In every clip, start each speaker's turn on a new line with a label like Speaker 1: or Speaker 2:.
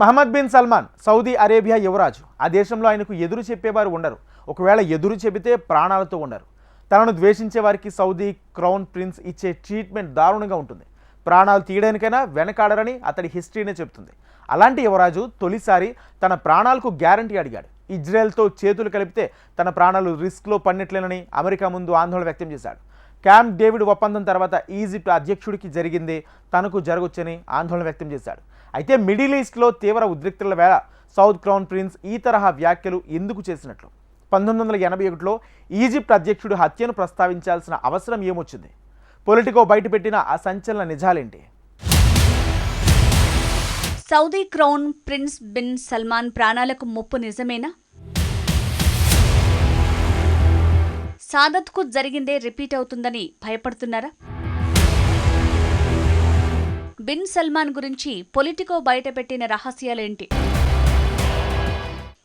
Speaker 1: Mohammed bin Salman Saudi Arabia యువరాజు. ఆ దేశంలో ఆయనకు ఎదురు చెప్పేవారు ఉండరు. ఒకవేళ ఎదురు చెబితే ప్రాణాలతో ఉండరు. తనను ద్వేషించే వారికి సౌదీ క్రౌన్ ప్రిన్స్ ఇచ్చే ట్రీట్మెంట్ దారుణంగా ఉంటుంది. ప్రాణాలు తీయడానికైనా వెనకాడరని అతడి హిస్టరీనే చెబుతుంది. అలాంటి యువరాజు తొలిసారి తన ప్రాణాలకు గ్యారంటీ అడిగాడు. ఇజ్రాయెల్తో చేతులు కలిపితే తన ప్రాణాలు రిస్క్లో పడినట్లేనని అమెరికా ముందు ఆందోళన వ్యక్తం చేశాడు. క్యాంప్ డేవిడ్ ఒప్పందం తర్వాత ఈజిప్ట్ అధ్యక్షుడికి జరిగింది తనకు జరగొచ్చని ఆందోళన వ్యక్తం చేశాడు. అయితే మిడిల్ ఈస్ట్లో తీవ్ర ఉద్రిక్తల వేళ సౌత్ క్రౌన్ ప్రిన్స్ ఈ తరహా వ్యాఖ్యలు ఎందుకు చేసినట్లు? పంతొమ్మిది వందల ఎనభై ఒకటిలో ఈజిప్ట్ అధ్యక్షుడు హత్యను ప్రస్తావించాల్సిన అవసరం ఏమొచ్చింది? పొలిటికో బయటపెట్టిన ఆ సంచలన నిజాలేంటి?
Speaker 2: Saudi crown prince bin Salman ప్రాణాలకు ముప్పు నిజమేనా? సాదత్కు జరిగిందే రిపీట్ అవుతుందని భయపడుతున్నారా? బిన్ సల్మాన్ గురించి పొలిటికో బయటపెట్టిన రహస్యాలేంటి?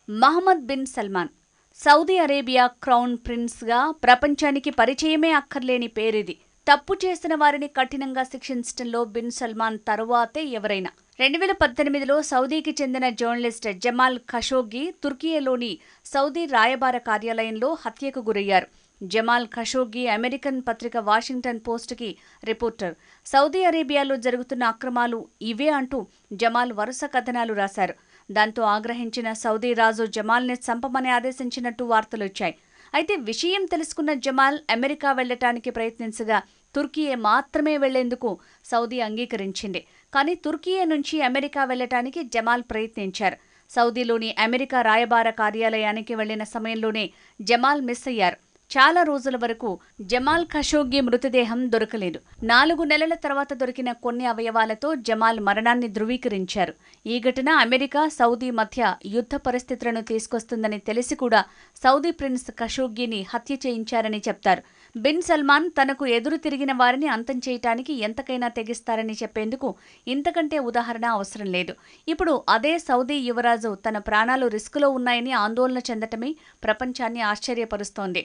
Speaker 2: Mohammed bin Salman Saudi Arabia crown ప్రిన్స్గా ప్రపంచానికి పరిచయమే అక్కర్లేని పేరిది. తప్పు చేసిన వారిని కఠినంగా శిక్షించడంలో బిన్ సల్మాన్ తరువాతే ఎవరైనా. రెండు వేల పద్దెనిమిదిలో సౌదీకి చెందిన జర్నలిస్ట్ జమాల్ ఖషోగి తుర్కియాలోని సౌదీ రాయబార కార్యాలయంలో హత్యకు గురయ్యారు. జమాల్ ఖషోగి అమెరికన్ పత్రిక వాషింగ్టన్ పోస్ట్కి రిపోర్టర్. సౌదీ అరేబియాలో జరుగుతున్న అక్రమాలు ఇవే అంటూ జమాల్ వరుస కథనాలు రాశారు. దాంతో ఆగ్రహించిన సౌదీ రాజు జమాల్ని చంపమని ఆదేశించినట్టు వార్తలొచ్చాయి అయితే విషయం తెలుసుకున్న జమాల్ అమెరికా వెళ్ళటానికి ప్రయత్నించగా తుర్కియే మాత్రమే వెళ్ళేందుకు సౌదీ అంగీకరించింది. కానీ తుర్కియే నుంచి అమెరికా వెళ్ళటానికి జమాల్ ప్రయత్నించారు. సౌదీలోని అమెరికా రాయబార కార్యాలయానికి వెళ్ళిన సమయంలోనే జమాల్ మిస్ అయ్యారు. చాలా రోజుల వరకు జమాల్ ఖషోగి మృతదేహం దొరకలేదు. నాలుగు నెలల తర్వాత దొరికిన కొన్ని అవయవాలతో జమాల్ మరణాన్ని ధృవీకరించారు. ఈ ఘటన అమెరికా సౌదీ మధ్య యుద్ధ పరిస్థితులను తీసుకొస్తుందని తెలిసి కూడా సౌదీ ప్రిన్స్ ఖషోగిని హత్య చేయించారని చెప్తారు. బిన్ సల్మాన్ తనకు ఎదురు తిరిగిన వారిని అంతం చేయటానికి ఎంతకైనా తెగిస్తారని చెప్పేందుకు ఇంతకంటే ఉదాహరణ అవసరం లేదు. ఇప్పుడు అదే సౌదీ యువరాజు తన ప్రాణాలు రిస్కులో ఉన్నాయని ఆందోళన చెందటమే ప్రపంచాన్ని ఆశ్చర్యపరుస్తోంది.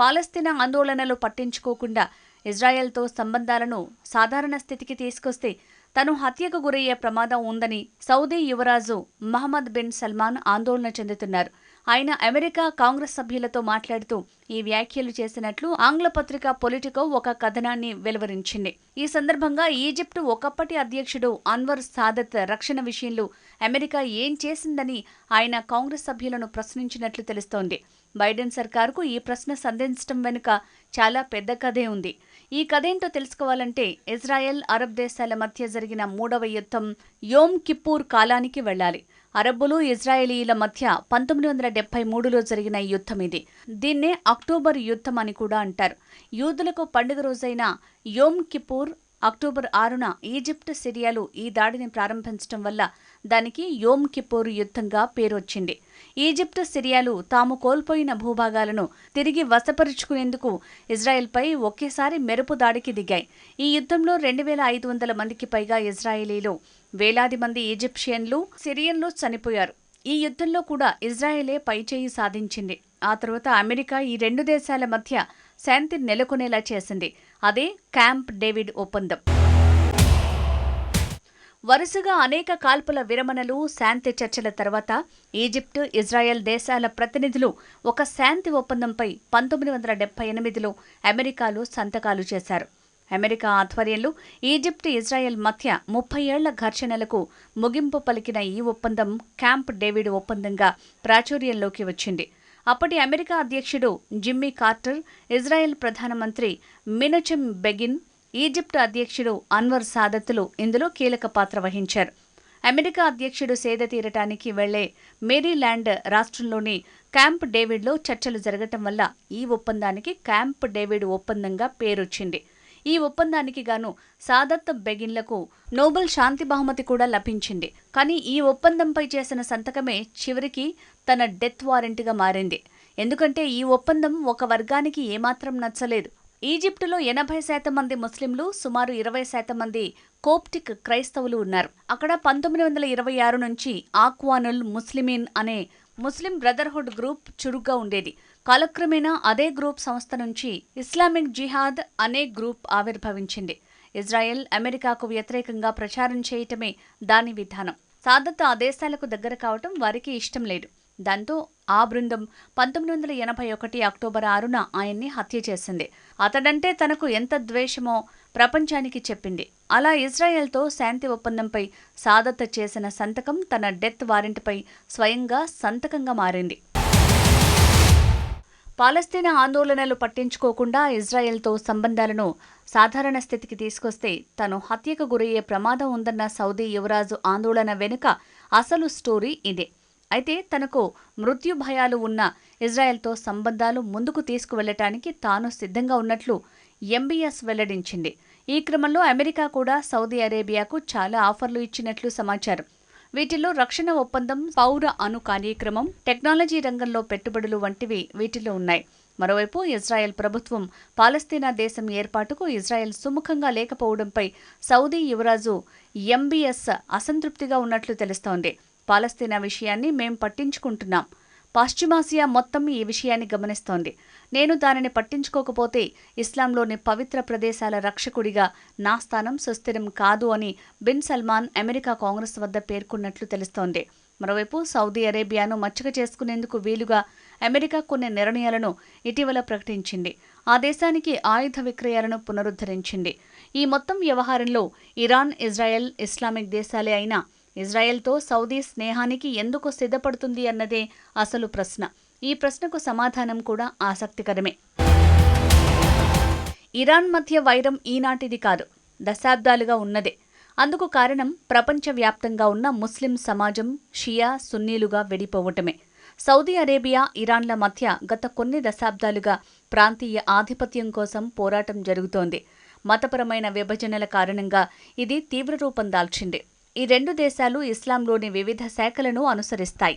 Speaker 2: పాలస్తీనా ఆందోళనలు పట్టించుకోకుండా ఇజ్రాయెల్తో సంబంధాలను సాధారణ స్థితికి తీసుకొస్తే తను హత్యకు గురయ్యే ప్రమాదం ఉందని సౌదీ యువరాజు మహమ్మద్ బిన్ సల్మాన్ ఆందోళన చెందుతున్నారు. ఆయన అమెరికా కాంగ్రెస్ సభ్యులతో మాట్లాడుతూ ఈ వ్యాఖ్యలు చేసినట్లు ఆంగ్ల పత్రిక పొలిటికో ఒక కథనాన్ని వెలువరించింది. ఈ సందర్భంగా ఈజిప్టు ఒకప్పటి అధ్యక్షుడు అన్వర్ సాదత్ రక్షణ విషయంలో అమెరికా ఏం చేసిందని ఆయన కాంగ్రెస్ సభ్యులను ప్రశ్నించినట్లు తెలుస్తోంది. బైడెన్ సర్కార్కు ఈ ప్రశ్న సంధించడం వెనుక చాలా పెద్ద కథే ఉంది. ఈ కథేంటో తెలుసుకోవాలంటే ఇజ్రాయెల్ అరబ్ దేశాల మధ్య జరిగిన మూడవ యుద్ధం యోమ్ కిప్పూర్ కాలానికి వెళ్ళాలి. అరబ్బులు ఇజ్రాయేలీల మధ్య పంతొమ్మిది వందల డెబ్బై మూడులో జరిగిన యుద్ధం ఇది. దీన్నే అక్టోబర్ యుద్ధం అని కూడా అంటారు. యూదులకు పండుగ రోజైన యోమ్ కిపూర్ అక్టోబర్ ఆరున ఈజిప్ట్ సిరియాలు ఈ దాడిని ప్రారంభించడం వల్ల దానికి యోమ్ కిపోర్ యుద్ధంగా పేరొచ్చింది. ఈజిప్ట్ సిరియాలు తాము కోల్పోయిన భూభాగాలను తిరిగి వశపరుచుకునేందుకు ఇజ్రాయెల్పై ఒకేసారి మెరుపు దాడికి దిగాయి. ఈ యుద్ధంలో రెండు వేల ఐదు వందల మందికి పైగా ఇజ్రాయేలీలు వేలాది మంది ఈజిప్షియన్లు సిరియన్లు చనిపోయారు. ఈ యుద్ధంలో కూడా ఇజ్రాయెలే పైచేయి సాధించింది. ఆ తర్వాత అమెరికా ఈ రెండు దేశాల మధ్య శాంతి నెలకొనేలా చేసింది. అదే క్యాంప్ డేవిడ్ ఒప్పందం. వరుసగా అనేక కాల్పుల విరమణలు శాంతి చర్చల తర్వాత ఈజిప్టు ఇజ్రాయెల్ దేశాల ప్రతినిధులు ఒక శాంతి ఒప్పందంపై పంతొమ్మిది వందల డెబ్బై ఎనిమిదిలో అమెరికాలో సంతకాలు చేశారు. అమెరికా ఆధ్వర్యంలో ఈజిప్ట్ ఇజ్రాయెల్ మధ్య ముప్పై ఏళ్ళ ఘర్షణలకు ముగింపు పలికిన ఈ ఒప్పందం క్యాంప్ డేవిడ్ ఒప్పందంగా ప్రాచుర్యంలోకి వచ్చింది. అప్పటి అమెరికా అధ్యక్షుడు జిమ్మీ కార్టర్ ఇజ్రాయెల్ ప్రధానమంత్రి మినచిమ్ బెగిన్ ఈజిప్ట్ అధ్యక్షుడు అన్వర్ సాదత్తులు ఇందులో కీలక పాత్ర వహించారు. అమెరికా అధ్యక్షుడు సేద తీరటానికి వెళ్ళే మేరీల్యాండ్ రాష్ట్రంలోని క్యాంప్ డేవిడ్లో చర్చలు జరగటం వల్ల ఈ ఒప్పందానికి క్యాంప్ డేవిడ్ ఒప్పందంగా పేరొచ్చింది. ఈ ఒప్పందానికి గాను సాదత్ బెగిన్లకు నోబెల్ శాంతి బహుమతి కూడా లభించింది. కానీ ఈ ఒప్పందంపై చేసిన సంతకమే చివరికి తన డెత్ వారెంట్గా మారింది. ఎందుకంటే ఈ ఒప్పందం ఒక వర్గానికి ఏమాత్రం నచ్చలేదు. ఈజిప్టులో ఎనభై శాతం మంది ముస్లింలు సుమారు ఇరవై శాతం మంది కోప్టిక్ క్రైస్తవులు ఉన్నారు. అక్కడ పంతొమ్మిది వందల ఇరవై ఆరు నుంచి ఆక్వానుల్ ముస్లిమీన్ అనే ముస్లిం బ్రదర్హుడ్ గ్రూప్ చురుగ్గా ఉండేది. కాలక్రమేణా అదే గ్రూప్ సంస్థ నుంచి ఇస్లామిక్ జిహాద్ అనే గ్రూప్ ఆవిర్భవించింది. ఇజ్రాయెల్ అమెరికాకు వ్యతిరేకంగా ప్రచారం చేయటమే దాని విధానం. సాదత్ ఆ దేశాలకు దగ్గర కావటం వారికి ఇష్టం లేదు. దాంతో ఆ బృందం పంతొమ్మిది వందల ఎనభై ఒకటి అక్టోబర్ ఆరున ఆయన్ని హత్య చేసింది. అతడంటే తనకు ఎంత ద్వేషమో ప్రపంచానికి చెప్పింది. అలా ఇజ్రాయెల్తో శాంతి ఒప్పందంపై సాదత్ చేసిన సంతకం తన డెత్ వారెంట్పై స్వయంగా సంతకంగా మారింది. పాలస్తీనా ఆందోళనలు పట్టించుకోకుండా ఇజ్రాయెల్తో సంబంధాలను సాధారణ స్థితికి తీసుకొస్తే తను హత్యకు గురయ్యే ప్రమాదం ఉందన్న సౌదీ యువరాజు ఆందోళన వెనుక అసలు స్టోరీ ఇదే. అయితే తనకు మృత్యు భయాలు ఉన్న ఇజ్రాయెల్తో సంబంధాలు ముందుకు తీసుకువెళ్ళటానికి తాను సిద్ధంగా ఉన్నట్లు ఎంబీఎస్ వెల్లడించింది. ఈ క్రమంలో అమెరికా కూడా సౌదీ అరేబియాకు చాలా ఆఫర్లు ఇచ్చినట్లు సమాచారం. వీటిలో రక్షణ ఒప్పందం పౌర అణు కార్యక్రమం టెక్నాలజీ రంగంలో పెట్టుబడులు వంటివి వీటిలో ఉన్నాయి. మరోవైపు ఇజ్రాయెల్ ప్రభుత్వం పాలస్తీనా దేశం ఏర్పాటుకు ఇజ్రాయెల్ సుముఖంగా లేకపోవడంపై సౌదీ యువరాజు ఎంబీఎస్ అసంతృప్తిగా ఉన్నట్లు తెలుస్తోంది. పాలస్తీనా విషయాన్ని మేం పట్టించుకుంటున్నాం. పాశ్చిమాసియా మొత్తం ఈ విషయాన్ని గమనిస్తోంది. నేను దానిని పట్టించుకోకపోతే ఇస్లాంలోని పవిత్ర ప్రదేశాల రక్షకుడిగా నా స్థానం సుస్థిరం కాదు అని బిన్ సల్మాన్ అమెరికా కాంగ్రెస్ వద్ద పేర్కొన్నట్లు తెలుస్తోంది. మరోవైపు సౌదీ అరేబియాను మచ్చక చేసుకునేందుకు వీలుగా అమెరికా కొన్ని నిర్ణయాలను ఇటీవల ప్రకటించింది. ఆ దేశానికి ఆయుధ విక్రయాలను పునరుద్ధరించింది. ఈ మొత్తం వ్యవహారంలో ఇరాన్ ఇజ్రాయెల్ ఇస్లామిక్ దేశాలే అయినా ఇజ్రాయెల్తో సౌదీ స్నేహానికి ఎందుకు సిద్ధపడుతుంది అన్నదే అసలు ప్రశ్న. ఈ ప్రశ్నకు సమాధానం కూడా ఆసక్తికరమే. ఇరాన్ మధ్య వైరం ఈనాటిది కాదు దశాబ్దాలుగా ఉన్నదే. అందుకు కారణం ప్రపంచవ్యాప్తంగా ఉన్న ముస్లిం సమాజం షియా సున్నీలుగా విడిపోవటమే. సౌదీ అరేబియా ఇరాన్ల మధ్య గత కొన్ని దశాబ్దాలుగా ప్రాంతీయ ఆధిపత్యం కోసం పోరాటం జరుగుతోంది. మతపరమైన విభజనల కారణంగా ఇది తీవ్ర రూపం దాల్చింది. ఈ రెండు దేశాలు ఇస్లాంలోని వివిధ శాఖలను అనుసరిస్తాయి.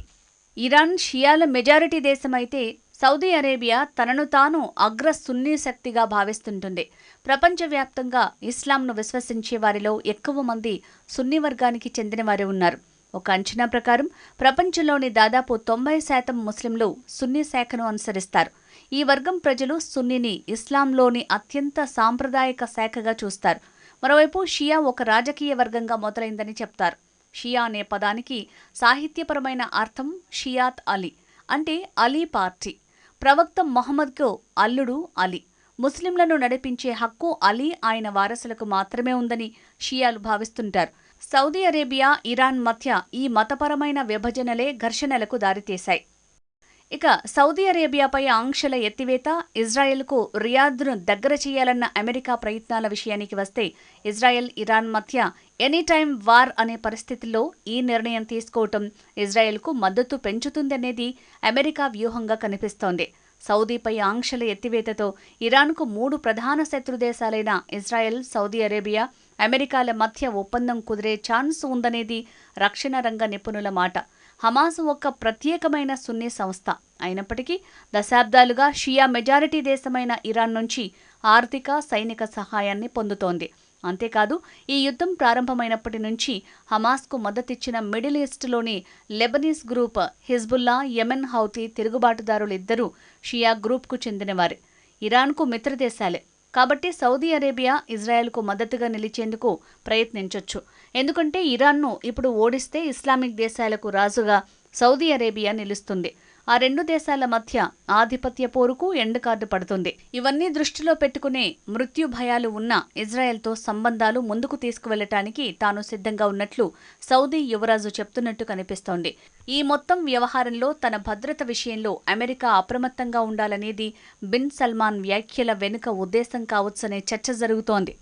Speaker 2: ఇరాన్ షియాల మెజారిటీ దేశమైతే సౌదీ అరేబియా తనను తాను అగ్ర సున్నీ శక్తిగా భావిస్తుంటుంది. ప్రపంచవ్యాప్తంగా ఇస్లాంను విశ్వసించే వారిలో ఎక్కువ మంది సున్నీ వర్గానికి చెందినవారే ఉన్నారు. ఒక అంచనా ప్రకారం ప్రపంచంలోని దాదాపు తొంభై శాతం ముస్లింలు సున్నీ శాఖను అనుసరిస్తారు. ఈ వర్గం ప్రజలు సున్నీని ఇస్లాంలోని అత్యంత సాంప్రదాయక శాఖగా చూస్తారు. మరోవైపు షియా ఒక రాజకీయ వర్గంగా మొదలైందని చెప్తారు. షియా అనే పదానికి సాహిత్యపరమైన అర్థం షియాత్ అలీ అంటే అలీ పార్టీ. ప్రవక్త మొహమ్మద్కు అల్లుడు అలీ. ముస్లింలను నడిపించే హక్కు అలీ ఆయన వారసులకు మాత్రమే ఉందని షియాలు భావిస్తుంటారు. సౌదీ అరేబియా ఇరాన్ మధ్య ఈ మతపరమైన విభజనలే ఘర్షణలకు దారితీశాయి. ఇక సౌదీ అరేబియాపై ఆంక్షల ఎత్తివేత ఇజ్రాయెల్కు రియాద్ను దగ్గర చేయాలన్న అమెరికా ప్రయత్నాల విషయానికి వస్తే ఇజ్రాయెల్ ఇరాన్ మధ్య ఎనీటైమ్ వార్ అనే పరిస్థితుల్లో ఈ నిర్ణయం తీసుకోవటం ఇజ్రాయెల్కు మద్దతు పెంచుతుందనేది అమెరికా వ్యూహంగా కనిపిస్తోంది. సౌదీపై ఆంక్షల ఎత్తివేతతో ఇరాన్కు మూడు ప్రధాన శత్రు దేశాలైన ఇజ్రాయెల్ సౌదీ అరేబియా అమెరికాల మధ్య ఒప్పందం కుదిరే ఛాన్స్ ఉందనేది రక్షణ రంగ నిపుణుల మాట. హమాస్ ఒక ప్రత్యేకమైన సున్నీ సంస్థ. అయినప్పటికీ దశాబ్దాలుగా షియా మెజారిటీ దేశమైన ఇరాన్ నుంచి ఆర్థిక సైనిక సహాయాన్ని పొందుతోంది. అంతేకాదు ఈ యుద్ధం ప్రారంభమైనప్పటి నుంచి హమాస్కు మద్దతిచ్చిన middle ఈస్ట్లోని Lebanese group Hezbollah Yemen Houthi తిరుగుబాటుదారులిద్దరూ షియా గ్రూప్కు చెందినవారే. ఇరాన్కు మిత్రదేశాలే. కాబట్టి సౌదీ అరేబియా ఇజ్రాయెల్కు మద్దతుగా నిలిచేందుకు ప్రయత్నించొచ్చు. ఎందుకంటే ఇరాన్ను ఇప్పుడు ఓడిస్తే ఇస్లామిక్ దేశాలకు రాజుగా సౌదీ అరేబియా నిలుస్తుంది. ఆ రెండు దేశాల మధ్య ఆధిపత్య పోరుకు ఎండకార్డు పడుతుంది. ఇవన్నీ దృష్టిలో పెట్టుకునే మృత్యు భయాలు ఉన్న ఇజ్రాయెల్తో సంబంధాలు ముందుకు తీసుకువెళ్ళటానికి తాను సిద్ధంగా ఉన్నట్లు సౌదీ యువరాజు చెప్తున్నట్టు కనిపిస్తోంది. ఈ మొత్తం వ్యవహారంలో తన భద్రత విషయంలో అమెరికా అప్రమత్తంగా ఉండాలనేది బిన్ సల్మాన్ వ్యాఖ్యల వెనుక ఉద్దేశం కావచ్చనే చర్చ జరుగుతోంది.